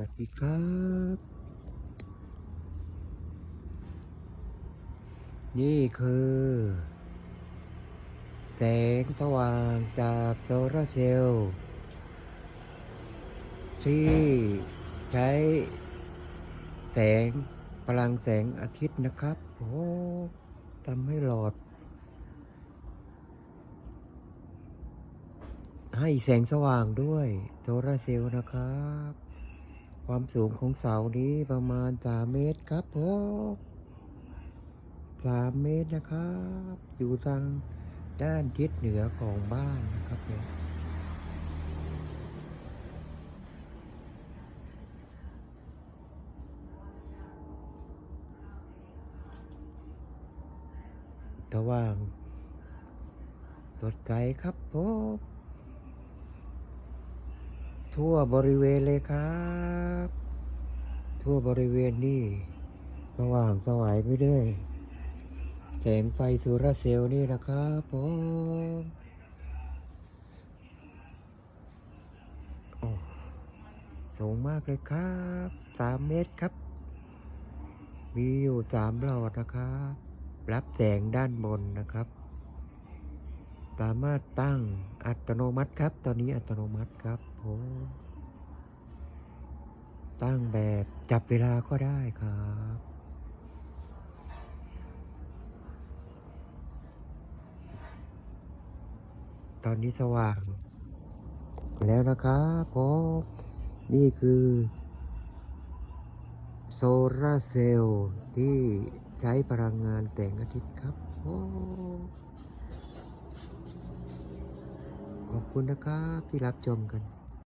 วัสดีครับนี่คือแสงสว่างจากโซลาร์เซลล์ที่ใช้แสงพลังแสงอาทิตย์นะครับ โอ้ทำให้หลอด ให้แสงสว่างด้วยโซลาร์เซลล์นะครับ ความสูงของเสานี้ประมาณสามเมตรครับผมสามเมตรนะครับ อยู่ทางด้านทิศเหนือของบ้านนะครับเนี่ยสว่างสดใสครับผม ทั่วบริเวณเลยครับ ทั่วบริเวณนี่สว่างสวายไปด้วยแสงไฟโซลาร์เซลล์นี่นะครับผมสูงมากเลยครับสามเมตรครับ มีอยู่สามหลอดนะครับ รับแสงด้านบนนะครับ สามารถตั้งอัตโนมัติครับ ตอนนี้อัตโนมัติครับผมตั้งแบบจับเวลาก็ได้ครับ ตอนนี้สว่าง แล้วนะครับผมนี่คือโซลาร์เซลล์ที่ใช้พลังงานแสงอาทิตย์ครับโอ้ คุณนะครับที่รับชมกัน